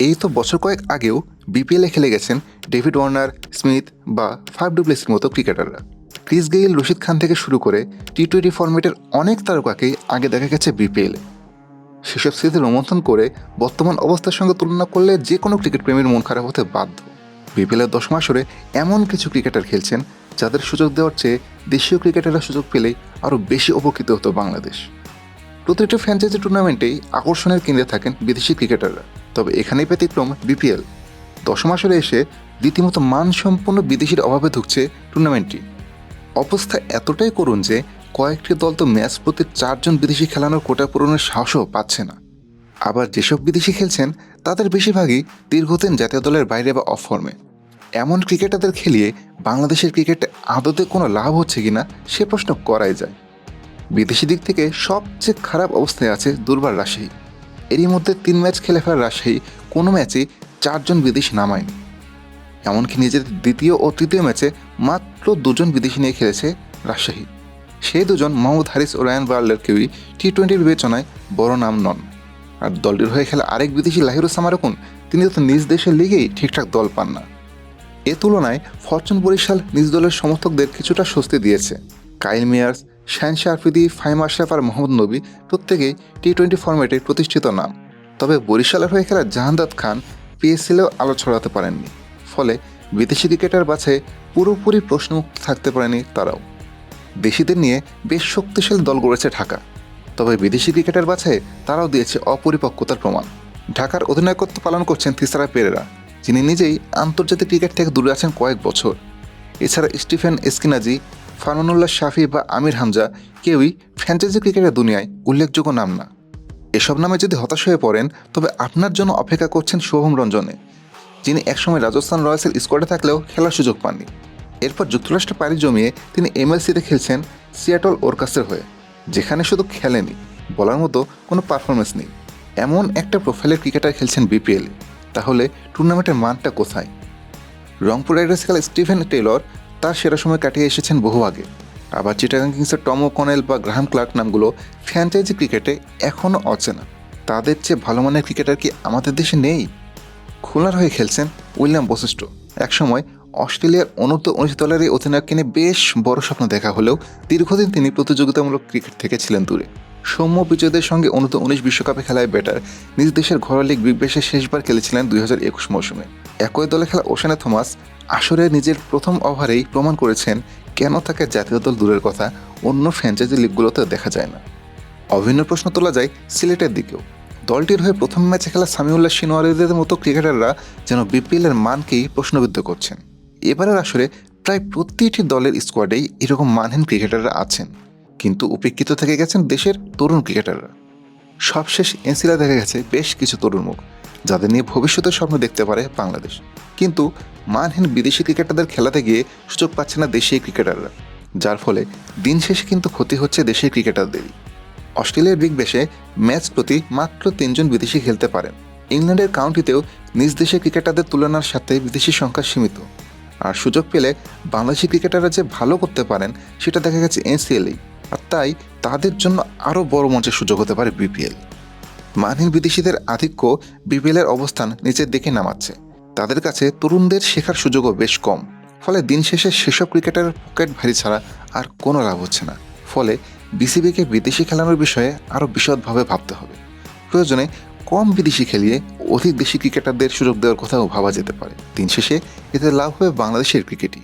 এই তো বছর কয়েক আগেও বিপিএলে খেলে গেছেন ডেভিড ওয়ার্নার স্মিথ বা ফাইভ ডুপ্লেসির মতো ক্রিকেটাররা ক্রিস গেইল রশিদ খান থেকে শুরু করে টি টোয়েন্টি ফরম্যাটের অনেক তারকাকেই আগে দেখা গেছে বিপিএলে সেসব স্মৃতি রোমন্থন করে বর্তমান অবস্থার সঙ্গে তুলনা করলে যে কোনো ক্রিকেট প্রেমীর মন খারাপ হতে বাধ্য। বিপিএলের দশ মাসরে এমন কিছু ক্রিকেটার খেলছেন যাদের সুযোগ দেওয়ার চেয়ে দেশীয় ক্রিকেটাররা সুযোগ পেলেই আরও বেশি উপকৃত হতো বাংলাদেশ। প্রতিটা ফ্র্যাঞ্চাইজি টুর্নামেন্টেই আকর্ষণের কেন্দ্রে থাকেন বিদেশি ক্রিকেটাররা তবে এখানেই ব্যতিক্রম বিপিএল। দশ মাসরে এসে রীতিমতো মানসম্পন্ন বিদেশির অভাবে ঢুকছে টুর্নামেন্টটি। অবস্থা এতটাই করুন যে কয়েকটি দল তো ম্যাচ প্রতি চারজন বিদেশি খেলানোর কোটা পূরণের সাহসও পাচ্ছে না। আবার যেসব বিদেশি খেলছেন, তাদের বেশিরভাগই দীর্ঘদিন জাতীয় দলের বাইরে বা অফ ফর্মে এমন ক্রিকেটারদের খেলিয়ে বাংলাদেশের ক্রিকেটে আদতে কোনো লাভ হচ্ছে কিনা, সে প্রশ্ন করাই যায়। বিদেশি দিক থেকে সবচেয়ে খারাপ অবস্থায় আছে দুর্বার রাজশাহী। এরই মধ্যে তিন ম্যাচ খেলে ফেলা রাজশাহী কোনো ম্যাচে চারজন বিদেশি নামায়নি। এমনকি নিজের দ্বিতীয় ও তৃতীয় ম্যাচে মাত্র দুজন বিদেশি নিয়ে খেলেছে রাজশাহী। সেই দুজন মাহমুদ হারিস ও রায়ান বার্লের কেউই টি টোয়েন্টির বিবেচনায় বড় নাম নন। আর দলটির হয়ে খেলা আরেক বিদেশি লাহিরুসামা রাখুন তিনি তো নিজ দেশের লিগেই ঠিকঠাক দল পান না। এ তুলনায় ফরচুন বরিশাল নিজ দলের সমর্থকদের কিছুটা স্বস্তি দিয়েছে। কাইল মেয়ার্স শাহিন আফ্রিদি ফাইম আশরাফ আর মোহাম্মদ নবী প্রত্যেকেই টি টোয়েন্টি ফরম্যাটে প্রতিষ্ঠিত নাম। তবে বরিশালের হয়ে খেলা জাহান্দাদ খান পিএসএলেও আলো ছড়াতে পারেননি। ফলে বিদেশি ক্রিকেটার বাছাই পুরোপুরি প্রশ্নমুক্ত থাকতে পারেনি তারাও। দেশিদের নিয়ে বেশ শক্তিশালী দল গড়েছে ঢাকা। তবে বিদেশি ক্রিকেটার বাছাই তারাও দিয়েছে অপরিপক্কতার প্রমাণ। ঢাকার অধিনায়কত্ব পালন করছেন তিসারা পেরেরা, যিনি নিজেই আন্তর্জাতিক ক্রিকেট থেকে দূরে আছেন কয়েক বছর। এছাড়া স্টিফেন এসকিনাজি ফারমানুল্লাহ শাফি বা আমির হামজা কেউই ফ্র্যাঞ্চাইজি ক্রিকেটের দুনিয়ায় উল্লেখযোগ্য নাম না। এসব নামে যদি হতাশ হয়ে পড়েন, তবে আপনার জন্য অপেক্ষা করছেন শুভম রঞ্জনে, যিনি একসময় রাজস্থান রয়্যালসের স্কোয়াডে থাকলেও খেলার সুযোগ পাননি। এরপর যুক্তরাষ্ট্রে পাড়ি জমিয়ে তিনি এমএলসিতে খেলছেন সিয়াটল ওরকাসের হয়ে, যেখানে শুধু খেলেনি, বলার মতো কোনো পারফরমেন্স নেই। এমন একটা প্রোফাইলের ক্রিকেটার খেলছেন বিপিএলে তাহলে টুর্নামেন্টের মানটা কোথায়? রংপুর রাইডার্স খেলা স্টিভেন টেলর তার সেরা সময় কাটিয়ে এসেছেন বহু আগে। আবার চিটাগাং কিংসের টমো কনেল বা গ্রাহাম ক্লার্ক নামগুলো ফ্র্যাঞ্চাইজি ক্রিকেটে এখনও অচেনা। তাদের চেয়ে ভালো মানের ক্রিকেটার কি আমাদের দেশে নেই? খুলনার হয়ে খেলছেন উইলিয়াম বশিষ্ঠ। একসময় অস্ট্রেলিয়ার অনূর্ধ্ব উনিশ দলের এই অধিনায়ককে নিয়ে বেশ বড় স্বপ্ন দেখা হলেও দীর্ঘদিন তিনি প্রতিযোগিতামূলক ক্রিকেট থেকে ছিলেন দূরে। সৌম্য বিজয়দের সঙ্গে অনূর্ধ্ব উনিশ বিশ্বকাপে খেলায় ব্যাটার নিজ দেশের ঘরোয়া লিগ বিগ ব্যাশে শেষবার খেলেছিলেন দুই হাজার একুশ মৌসুমে। একই দলে খেলা ওশানে থমাস। আসরে নিজের প্রথম ওভারেই প্রমাণ করেছেন কেন তাকে জাতীয় দল দূরের কথা, অন্য ফ্র্যাঞ্চাইজি লিগগুলোতে দেখা যায় না। অভিন্ন প্রশ্ন তোলা যায় সিলেটের দিকেও। দলটির হয়ে প্রথম ম্যাচে খেলা সামিউল্লাহ সিনোয়ারিদের মতো ক্রিকেটাররা যেন বিপিএলের মানকেই প্রশ্নবিদ্ধ করছেন। এবারের আসরে প্রায় প্রতিটি দলের স্কোয়াডেই এরকম মানহীন ক্রিকেটাররা আছেন। কিন্তু উপেক্ষিত থেকে গেছেন দেশের তরুণ ক্রিকেটাররা। সবশেষ এনসিলা দেখা গেছে বেশ কিছু তরুণ মুখ, যাদের নিয়ে ভবিষ্যতের স্বপ্ন দেখতে পারে বাংলাদেশ। কিন্তু মানহীন বিদেশি ক্রিকেটারদের খেলাতে গিয়ে সুযোগ পাচ্ছে না দেশীয় ক্রিকেটাররা, যার ফলে দিন শেষে কিন্তু ক্ষতি হচ্ছে দেশের ক্রিকেটারদেরই। অস্ট্রেলিয়ার বিগ বেশে ম্যাচ প্রতি মাত্র তিনজন বিদেশি খেলতে পারেন। ইংল্যান্ডের কাউন্টিতেও নিজ দেশের ক্রিকেটারদের তুলনার সাথে বিদেশি সংখ্যা সীমিত। আর সুযোগ পেলে বাংলাদেশি ক্রিকেটাররা যে ভালো করতে পারেন, সেটা দেখা গেছে এনসিএলেই। আর তাই তাদের জন্য আরও বড় মঞ্চের সুযোগ হতে পারে বিপিএল। মানহীন বিদেশিদের আধিক্য বিপিএলের অবস্থান নিচের দিকে নামাচ্ছে। তাদের কাছে তরুণদের শেখার সুযোগও বেশ কম। ফলে দিন শেষে সেসব ক্রিকেটারের পকেট ভারী ছাড়া আর কোনো লাভ হচ্ছে না। ফলে বিসিবিকে বিদেশি খেলানোর বিষয়ে আরও বিশদভাবে ভাবতে হবে। প্রয়োজনে কম বিদেশি খেলিয়ে অধিক দেশি ক্রিকেটারদের সুযোগ দেওয়ার কথাও ভাবা যেতে পারে। দিন শেষে এতে লাভ হবে বাংলাদেশের ক্রিকেটই।